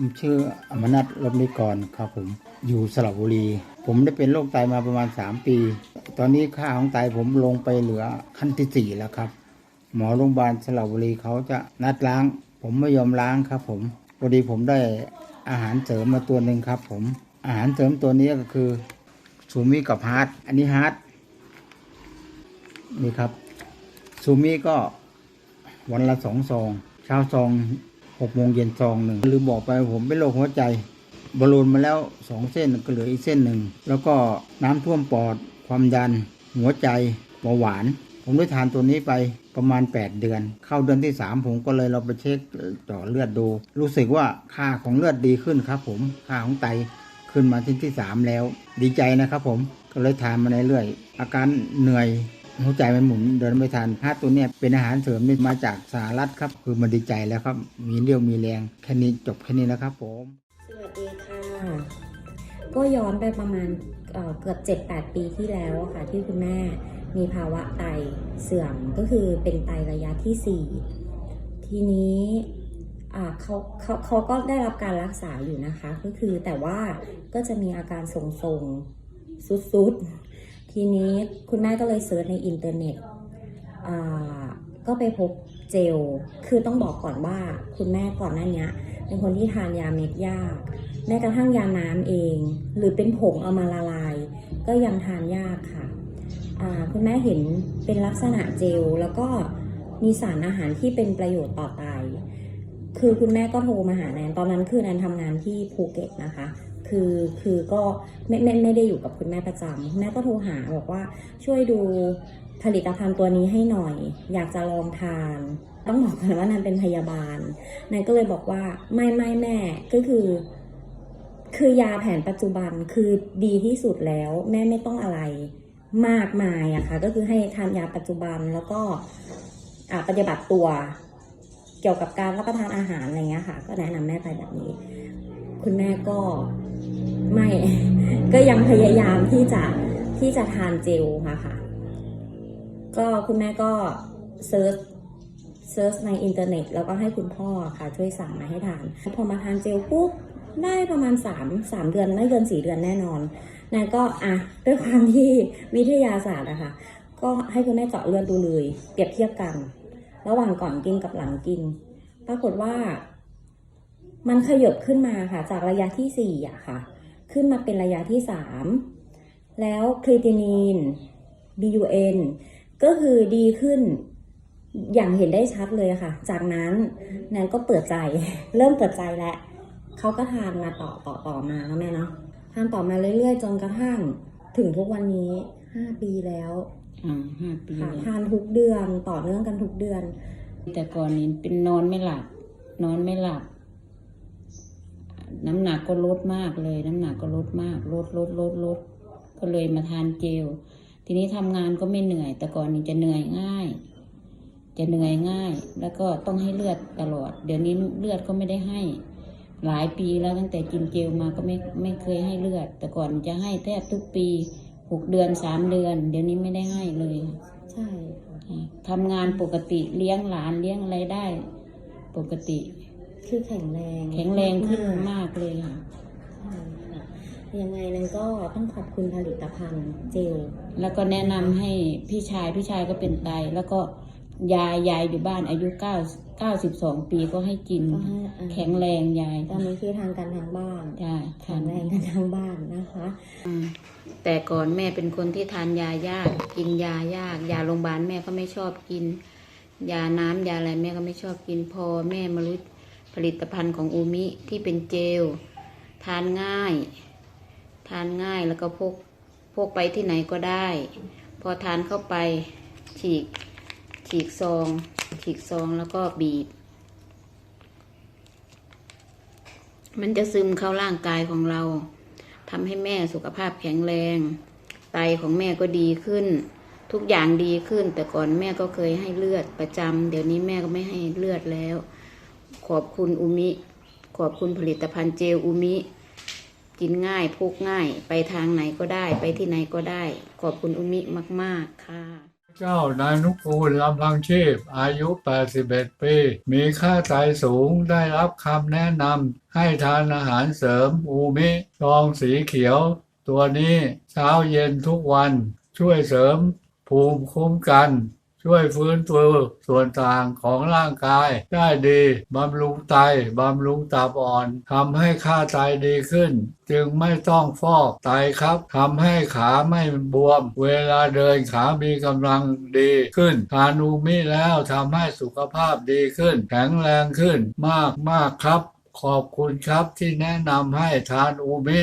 ผมชื่ออมนัทลมนิกรครับผมอยู่สระบุรี ผมได้เป็นโรคไตมาประมาณ 3 ปี ตอนนี้ค่าของไตผมลงไปเหลือขั้นที่4แล้วครับ หมอโรงพยาบาลสระบุรีเขาจะนัดล้าง ผมไม่ยอมล้างครับ ผมพอดีผมได้อาหารเสริมมาตัวหนึ่งครับ ผม อาหารเสริมตัวนี้ก็คือซูมิกับฮาร์ดอันนี้ฮาร์ดนี่ครับซูมิก็วันละสองซองเช้าซอง หกโมงเย็นซองหนึ่งลืมบอกไปผมเป็นโรคหัวใจบอลลูนมาแล้วสองเส้นก็เหลืออีกเส้นหนึ่ง แล้วก็น้ำท่วมปอด ความดัน หัวใจเบาหวาน ผมได้ทานตัวนี้ไปประมาณ 8 เดือน เข้าเดือนที่ 3 ผมก็เลยเราไปเช็คเจาะเลือดดู รู้สึกว่าค่าของเลือดดีขึ้นครับผมค่าของไตขึ้นมาที่ที่ 3 แล้ว ดีใจนะครับผมก็เลยทานมาเรื่อยๆอาการเหนื่อย หัวใจมันหมุนเดินไม่ทันฮาร์ดตัวเนี้ยเป็นอาหารเสริมนี่มาจากสหรัฐครับ คือมันดีใจแล้วครับ มีเรี่ยวมีแรงแค่นี้จบแค่นี้แล้วครับผมสวัสดีค่ะ ก็ย้อนไปประมาณเอ่อเกือบ 7-8 ปีที่แล้วอะค่ะ ที่คุณแม่มีภาวะไตเสื่อมก็คือเป็นไตระยะที่ 4 ทีนี้อ่าเขาเขาเขาก็ได้รับการรักษาอยู่นะคะ ก็คือแต่ว่าก็จะมีอาการทรงๆสุดๆ ทีนี้คุณแม่ก็เลยเสิร์ชในอินเทอร์เน็ตก็ไปพบเจล คือต้องบอกก่อนว่าคุณแม่ก่อนหน้านี้เป็นคนที่ทานยาเม็ดยากแม้กระทั่งยาน้ำเอง หรือเป็นผงเอามาละลาย ก็ยังทานยากค่ะคุณแม่เห็นเป็นลักษณะเจล แล้วก็มีสารอาหารที่เป็นประโยชน์ต่อไตคือคุณแม่ก็โทรมาหาแนนตอนนั้นคือแนนทำงานที่ภูเก็ตนะคะ คือคือก็ไม่ไม่ไม่ได้อยู่กับคุณแม่ประจำคุณแม่ก็โทรหาบอกว่าช่วยดูผลิตภัณฑ์ตัวนี้ให้หน่อย อยากจะลองทาน ต้องบอกกันว่าแนนเป็นพยาบาลนายก็เลยบอกว่าไม่ไม่แม่ก็คือ คือยาแผนปัจจุบันคือดีที่สุดแล้ว แม่ไม่ต้องอะไรมากมายอะค่ะ ก็คือให้ทานยาปัจจุบันแล้วก็ปฏิบัติตัวเกี่ยวกับการรับประทานอาหารอะไรเงี้ยค่ะ ก็แนะนำแม่ไปแบบนี้ คุณแม่ก็ ไม่ ก็ยังพยายามที่จะที่จะทานเจลค่ะค่ะ ก็คุณแม่ก็เซิร์ชเซิร์ชในอินเทอร์เน็ต แล้วก็ให้คุณพ่อค่ะ ช่วยสั่งมาให้ทาน พอมาทานเจลปุ๊บได้ประมาณ3 3เดือนไม่เกิน4เดือนแน่นอนนายก็อะด้วยความที่วิทยาศาสตร์อะค่ะ ก็ให้คุณแม่เจาะเลือดดูเลย เปรียบเทียบกัน ระหว่างก่อนกินกับหลังกิน ปรากฏว่า มันขยบขึ้นมาค่ะ จากระยะที่4อะค่ะ ขึ้นมาเป็นระยะที่ 3 แล้วครีตินีน BUN ก็คือดีขึ้นอย่างเห็นได้ชัดเลยอะค่ะ จากนั้นแนนก็เปิดใจ เริ่มเปิดใจแล้วเขาก็ทานมาต่อต่อต่อมาแล้วแม่เนาะทานต่อมาเรื่อยๆจนกระทั่งถึงทุกวันนี้ห้าปีแล้วอ่าห้าปีค่ะแล้วทานทุกเดือนต่อเนื่องกันทุกเดือน แต่ก่อนนี้เป็นนอนไม่หลับ นอนไม่หลับ น้ำหนักก็ลดมากเลย น้ำหนักก็ลดมากลดลดลดลดก็เลยมาทานเจล ทีนี้ทำงานก็ไม่เหนื่อย แต่ก่อนนี้จะเหนื่อยง่าย จะเหนื่อยง่าย แล้วก็ต้องให้เลือดตลอด เดี๋ยวนี้เลือดก็ไม่ได้ให้ หลายปีแล้วตั้งแต่กินเจลมาก็ไม่ไม่เคยให้เลือด แต่ก่อนจะให้แทบทุกปีหกเดือนสามเดือน เดี๋ยวนี้ไม่ได้ให้เลยค่ะใช่ค่ะทำงานปกติเลี้ยงหลานเลี้ยงอะไรได้ ปกติ คือแข็งแรงแข็งแรงขึ้นมากมากเลยค่ะใช่ค่ะยังไงนั้นก็ต้องขอบคุณผลิตภัณฑ์เจล แล้วก็แนะนำให้พี่ชายพี่ชายก็เป็นไต แล้วก็ยายยายอยู่บ้านอายุเก้าเก้าสิบสองปีก็ให้กินก็ให้อ่าแข็งแรงยาย ตอนนี้คือทางการทางบ้านใช่แข็งแรงกันทางบ้านนะคะอืมแต่ก่อนแม่เป็นคนที่ทานยายาก กินยายาก ยาโรงพยาบาลแม่ก็ไม่ชอบกิน ยาน้ำยาอะไรแม่ก็ไม่ชอบกินพอแม่มารู้ ผลิตภัณฑ์ของอูมิที่เป็นเจล ทานง่าย ทานง่ายแล้วก็พกพกไปที่ไหนก็ได้ พอทานเข้าไปฉีก ฉีกซอง ฉีกซองแล้วก็บีบ มันจะซึมเข้าร่างกายของเราทำให้แม่สุขภาพแข็งแรง ไตของแม่ก็ดีขึ้น ทุกอย่างดีขึ้น แต่ก่อนแม่ก็เคยให้เลือดประจำเดี๋ยวนี้แม่ก็ไม่ให้เลือดแล้ว ขอบคุณอุมิ ขอบคุณผลิตภัณฑ์เจลอุมิ กินง่ายพกง่าย ไปทางไหนก็ได้ ไปที่ไหนก็ได้ ขอบคุณอุมิมาก ๆ ค่ะ เจ้านายนุกูลลำพังชีพ อายุ 81 ปี มีค่าไตสูงได้รับคำแนะนำให้ทานอาหารเสริมอูมิซองสีเขียว ตัวนี้เช้าเย็นทุกวันช่วยเสริมภูมิคุ้มกัน ช่วยฟื้นฟูส่วนต่างของร่างกาย ได้ดีบำรุงไตบำรุงตับอ่อนทำให้ค่าไตดีขึ้น จึงไม่ต้องฟอกไตครับทำให้ขาไม่บวม เวลาเดินขามีกำลังดีขึ้นทานอูมิแล้วทำให้สุขภาพดีขึ้น แข็งแรงขึ้นมากมากครับ ขอบคุณครับที่แนะนำให้ทานอูมิ